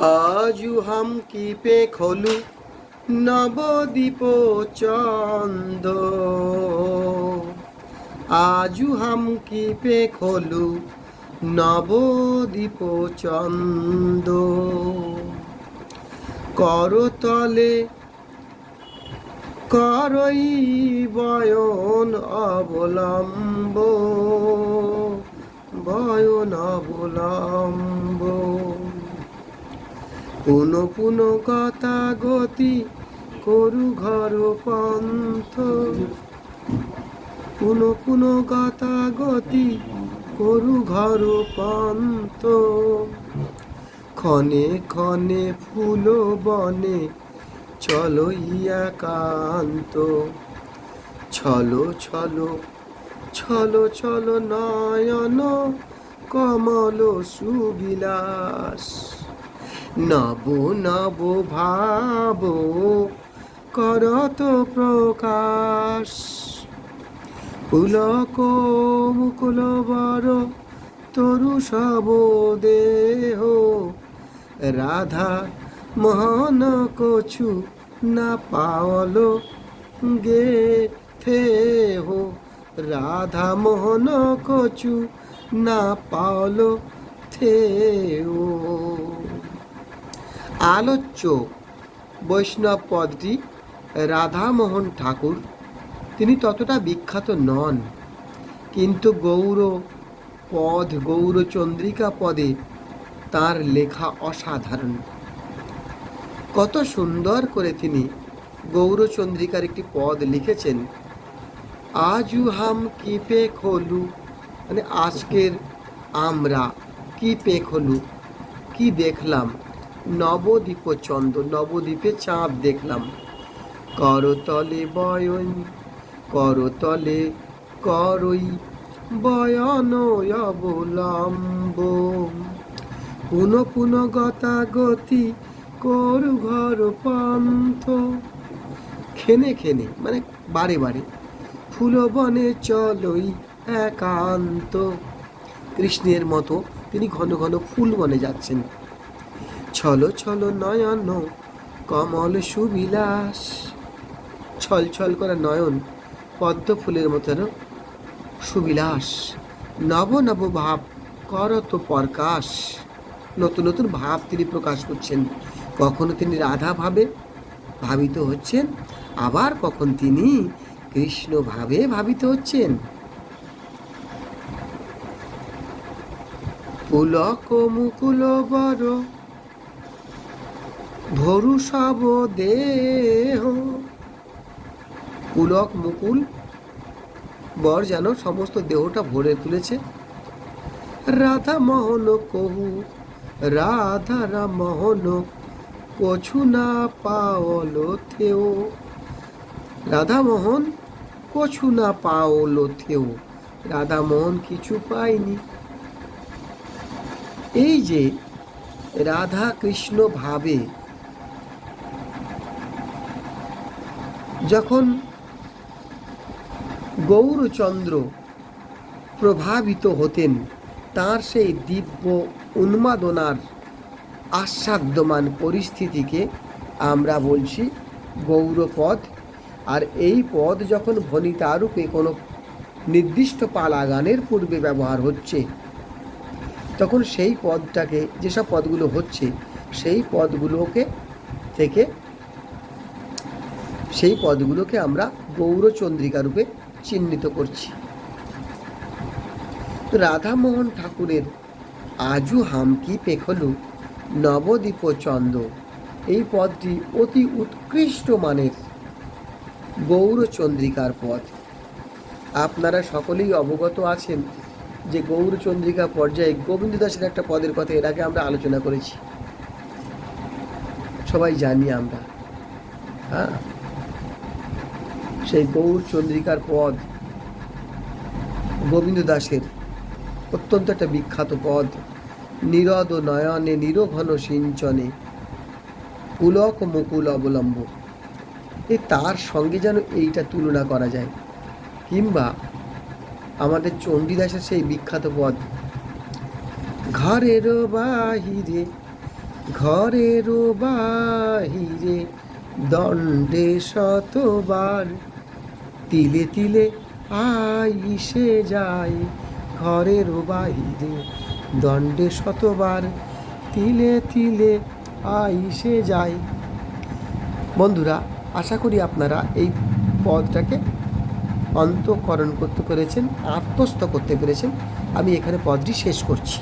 আজু হাম কি পে খলু নবদ্বীপ চন্দ আজু হাম কি পে খলু নবদ্বীপ চন্দ করতলে করই বয়ন অবলম্ব বয়ন অবলম্ব। পুন পুন কথা গতি করু ঘর পন্থ। পুন পুন কথা গতি করু ঘর পন্থ। ক্ষণে ক্ষণে ফুল বনে চলো ইয়া কান্ত ছলো ছলো ছলো ছলো নয়ন কমল সুবিলাস। নব নব ভাব, করত প্রকাশ। পুলক মুকুল বর, তরু সব দেহ। রাধা মোহন কছু না পাওল গে থে হো। রাধা মোহন কছু না পাওল থে ও আলোচ্য বৈষ্ণব পদটি রাধামোহন ঠাকুর। তিনি ততটা বিখ্যাত নন। কিন্তু গৌর পদ গৌরচন্দ্রিকা পদে তার লেখা অসাধারণ। কত সুন্দর করে তিনি গৌরচন্দ্রিকার একটি পদ লিখেছেন। আজু হাম কি পে খোলু? মানে আজকের আমরা কি পে খোলু? কি দেখলাম? নবদ্বীপ চন্দ্র নবদ্বীপে চাঁদ দেখলাম। করতলে বয়ন, করতলে করই, বয়ন অবলম্ব। পুন পুন গতা গতি করু ঘর পন্থ। খেনে খেনে মানে বারে বারে, ফুল বনে চলই একান্ত। কৃষ্ণের মতো তিনি ঘন ঘন ফুল বনে যাচ্ছেন। ছলো ছলো নয়ন, কমল সুবিলাস। ছল ছল করা নয়ন পদ্ম ফুলের মতো সুবিলাস। নব নব ভাব করত প্রকাশ। নতুন নতুন ভাব তিনি প্রকাশ করছেন। কখনো তিনি রাধা ভাবে ভাবিত হচ্ছেন, আবার কখন তিনি কৃষ্ণ ভাবে ভাবিত হচ্ছেন। পুলক মুকুল বড় ভরু সব দেহ। পুলক মুকুল, বর যেন সমস্ত দেহটা ভরে তুলেছে। রাধা মোহন কহু, রাধা মোহন কছু না পাওল থেও। রাধা মোহন কছু না পাওল থেও, রাধা মোহন কিছু পায়নি। এই যে রাধা কৃষ্ণ ভাবে যখন গৌরচন্দ্র প্রভাবিত হতেন, তার সেই দিব্য উন্মাদনার আস্বাদ্যমান পরিস্থিতিকে আমরা বলছি গৌরপদ আর এই পদ যখন ভনিতারূপে কোনো নির্দিষ্ট পালা গানের পূর্বে ব্যবহার হচ্ছে, তখন সেই পদটাকে, যেসব পদগুলো হচ্ছে, সেই পদগুলোকে থেকে সেই পদগুলোকে আমরা গৌরচন্দ্রিকা রূপে চিহ্নিত করছি। রাধামোহন ঠাকুরের আজু হামকি পেখলু নবদ্বীপ চন্দ এই পদটি অতি উৎকৃষ্ট মানের গৌরচন্দ্রিকার পদ। আপনারা সকলেই অবগত আছেন যে গৌরচন্দ্রিকা পর্যায়ে গোবিন্দ দাসের একটা পদের কথা এর আগে আমরা আলোচনা করেছি। সবাই জানি আমরা। হ্যাঁ? সেই গৌর চন্দ্রিকার পদ গোবিন্দ দাসের অত্যন্ত একটা বিখ্যাত পদ। নিরদ নয়নে, নিরঘন সিঞ্চনে, পুলক মুকুল অবলম্ব। এ তার সঙ্গে যেন এইটা তুলনা করা যায়, কিংবা আমাদের চণ্ডীদাসের সেই বিখ্যাত পদ, ঘরের বাহিরে ঘরেরও বাহিরে, দণ্ডে শতবার তিলে তিলে আইসে যায় ঘরের বাহিরে দণ্ডে শতবার তিলে তিলে আইসে যায়। বন্ধুরা, আশা করি আপনারা এই পদটাকে অন্তঃকরণ করতে পেরেছেন, আত্মস্থ করতে পেরেছেন। আমি এখানে পদটি শেষ করছি।